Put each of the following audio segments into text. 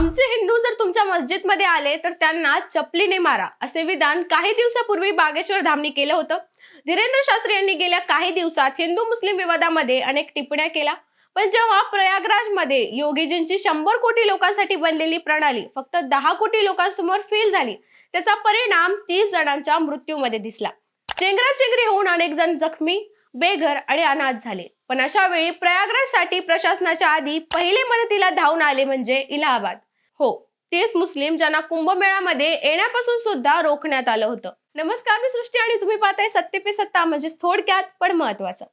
आमचे हिंदू जर तुमच्या मस्जिदमध्ये आले तर त्यांना चपलीने मारा असे विधान काही दिवसापूर्वी बागेश्वर धामनी केलं होतं. धीरेंद्र शास्त्री यांनी गेल्या काही दिवसात हिंदू मुस्लिम विवादामध्ये अनेक टिप्पण्या केल्या. पण जेव्हा प्रयागराजमध्ये योगीजींची शंभर कोटी लोकांसाठी बनलेली प्रणाली फक्त दहा कोटी लोकांसमोर फेल झाली त्याचा परिणाम तीस जणांच्या मृत्यूमध्ये दिसला. चेंगराचेंगरी होऊन अनेक जण जखमी बेघर आणि अनाथ झाले. पण अशा वेळी प्रयागराजसाठी प्रशासनाच्या आधी पहिले मदतीला धावून आले म्हणजे इलाहाबाद. हो तेच मुस्लिम ज्यांना कुंभमेळ्यामध्ये येण्यापासून सुद्धा रोखण्यात आलं होतं. नमस्कार मी सृष्टी आणि तुम्ही पाहताय सत्य पे सत्ता म्हणजेच थोडक्यात पण महत्वाचं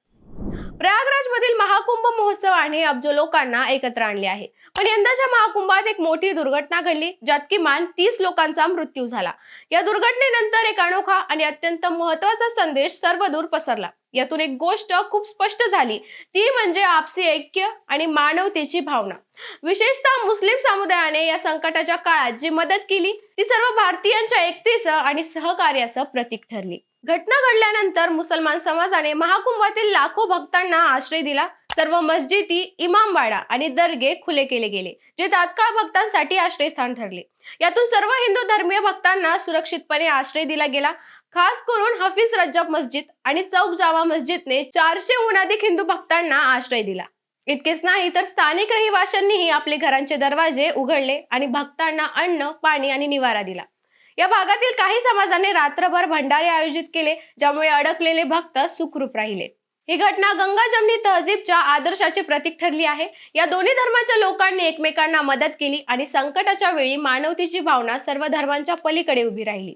प्रयागराज मधील महाकुंभ महोत्सवाने अब्जो लोकांना एकत्र आणले आहे. पण यंदाच्या महाकुंभात एक मोठी दुर्घटना घडली ज्यात किमान तीस लोकांचा मृत्यू झाला. या दुर्घटनेनंतर एक अनोखा आणि अत्यंत महत्त्वाचा संदेश सर्वदूर पसरला. यातून एक गोष्ट खूप स्पष्ट झाली. ती म्हणजे आपसी ऐक्य आणि मानवतेची भावना. विशेषतः मुस्लिम समुदायाने या संकटाच्या काळात जी मदत केली ती सर्व भारतीयांच्या एकतेचं आणि सहकार्याचं प्रतीक ठरली. घटना घडल्यानंतर मुसलमान समाजाने महाकुंभातील लाखो भक्तांना आश्रय दिला. सर्व मस्जिदी इमामवाडा आणि दर्गे खुले केले गेले जे तात्काळ भक्तांसाठी आश्रयस्थान ठरले. यातून सर्व हिंदू धर्मीय भक्तांना सुरक्षितपणे आश्रय दिला गेला. खास करून हफीज रज्जब मस्जिद आणि चौक जामा मस्जिदने चारशेहून अधिक हिंदू भक्तांना आश्रय दिला. इतकेच नाही तर स्थानिक रहिवाशांनीही आपले घरांचे दरवाजे उघडले आणि भक्तांना अन्न पाणी आणि निवारा दिला. या भागातील काही समाजाने रात्रभर भंडारे आयोजित केले ज्यामुळे अडकलेले भक्त सुखरूप राहिले. ही घटना गंगा जमनी तहजीबच्या आदर्शाचे प्रतीक ठरली आहे. या दोन्ही धर्माच्या लोकांनी एकमेकांना मदत केली आणि संकटाच्या वेळी मानवतेची भावना सर्व धर्मांच्या पलीकडे उभी राहिली.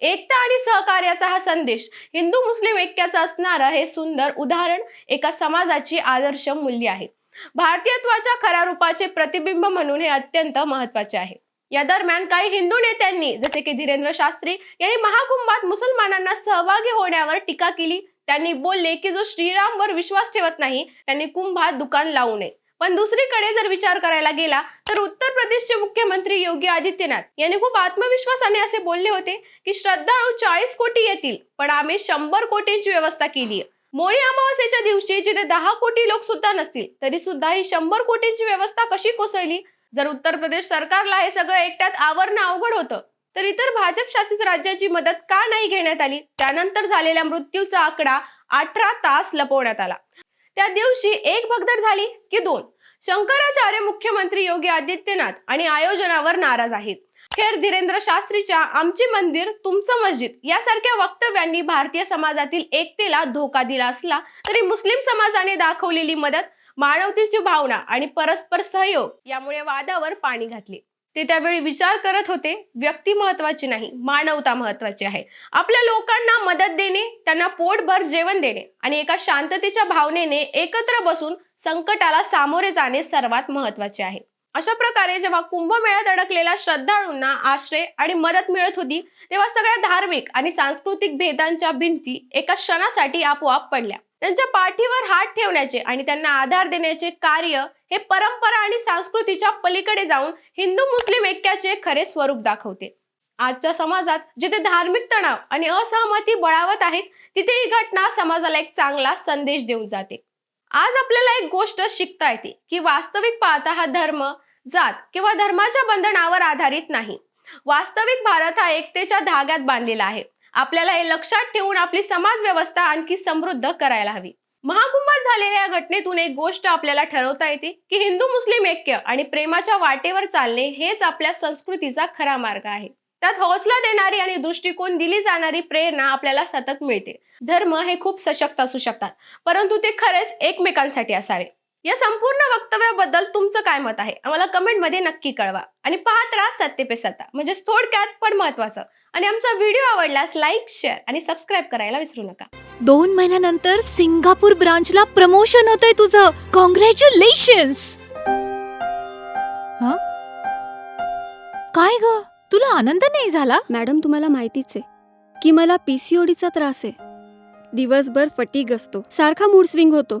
एकता आणि सहकार्याचा हा संदेश हिंदू मुस्लिम ऐक्याचा असणारं हे सुंदर उदाहरण एका समाजाची आदर्श मूल्य आहे. भारतीयत्वाच्या खऱ्या रूपाचे प्रतिबिंब म्हणून हे अत्यंत महत्त्वाचे आहे. या दरम्यान काही हिंदू नेत्यांनी जसे की धीरेंद्र शास्त्री यांनी महाकुंभात मुसलमानांना सहभागी होण्यावर टीका केली. त्यांनी बोलले की जो श्रीरामवर विश्वास ठेवत नाही त्यांनी कुंभात दुकान लावू नये. पण दुसरीकडे जर विचार करायला गेला तर उत्तर प्रदेशचे मुख्यमंत्री योगी आदित्यनाथ यांनी खूप आत्मविश्वासाने असे बोलले होते की श्रद्धाळू चाळीस कोटी येतील पण आम्ही शंभर कोटींची व्यवस्था केली आहे. मोळी अमावस्येच्या दिवशी जिथे दहा कोटी लोक सुद्धा नसतील तरी सुद्धा ही शंभर कोटींची व्यवस्था कशी कोसळली? जर उत्तर प्रदेश सरकारला हे सगळं एकट्यात आवरणं अवघड होतं तर इतर भाजप शासित राज्याची मदत का नाही घेण्यात आली? त्यानंतर झालेल्या मृत्यूचा आकडा अठरा तास लपवण्यात आला. त्या दिवशी एक भगदड झाली की दोन. शंकराचार्य मुख्यमंत्री योगी आदित्यनाथ आणि आयोजनावर नाराज आहेत. खेर धीरेंद्र शास्त्रीच्या आमचे मंदिर तुमचं मस्जिद यासारख्या वक्तव्यांनी भारतीय समाजातील एकतेला धोका दिला असला तरी मुस्लिम समाजाने दाखवलेली मदत मानवतेची भावना आणि परस्पर सहयोग यामुळे वादावर पाणी घातले. ते त्यावेळी विचार करत होते व्यक्ती महत्वाची नाही मानवता महत्वाची आहे. आपल्या लोकांना मदत देणे त्यांना पोटभर जेवण देणे आणि एका शांततेच्या भावनेने एकत्र बसून संकटाला सामोरे जाणे सर्वात महत्त्वाचे आहे. अशा प्रकारे जेव्हा कुंभमेळ्यात अडकलेल्या श्रद्धाळूंना आश्रय आणि मदत मिळत होती तेव्हा सगळ्या धार्मिक आणि सांस्कृतिक भेदांच्या भिंती एका क्षणासाठी आपोआप पडल्या. त्यांच्या पाठीवर हात ठेवण्याचे आणि त्यांना आधार देण्याचे कार्य हे परंपरा आणि संस्कृतीच्या पलीकडे जाऊन हिंदू मुस्लिम ऐक्याचे खरे स्वरूप दाखवते. आजच्या समाजात जिथे धार्मिक तणाव आणि असहमती बळावत आहेत तिथे ही घटना समाजाला एक चांगला संदेश देऊन जाते. आज आपल्याला एक गोष्ट शिकता येते की वास्तविक पाहता हा धर्म जात किंवा धर्माच्या बंधनावर आधारित नाही. वास्तविक भारत हा एकतेच्या धाग्यात बांधलेला आहे. आपल्याला हे लक्षात ठेवून आपली समाज व्यवस्था आणखी समृद्ध करायला हवी. महाकुंभात झालेल्या या घटनेतून एक गोष्ट आपल्याला ठरवता येते की हिंदू मुस्लिम ऐक्य आणि प्रेमाच्या वाटेवर चालणे हेच आपल्या संस्कृतीचा खरा मार्ग आहे. त्यात हौसला देणारी आणि दृष्टिकोन दिली जाणारी प्रेरणा आपल्याला सतत मिळते. धर्म हे खूप सशक्त असू शकतात परंतु ते खरेच एकमेकांसाठी असावे. या संपूर्ण वक्तव्याबद्दल तुमचं काय मत आहे? आम्हाला कमेंटमध्ये नक्की कळवा. आणि पाहत राहा सत्य पे सत्ता म्हणजेच थोडक्यात पण महत्वाचं. आणि आमचा व्हिडिओ आवडल्यास लाईक शेअर आणि सबस्क्राईब करायला विसरू नका. दोन महिन्यानंतर सिंगापूर ब्रांचला प्रमोशन होतंय तुझं. कॉंग्रॅच्युलेशन्स काय ग? तुला आनंद नाही झाला? मॅडम तुम्हाला माहितीच आहे की मला पीसीओडीचा त्रास आहे. दिवसभर फटीग असतो. सारखा मूड स्विंग होतो.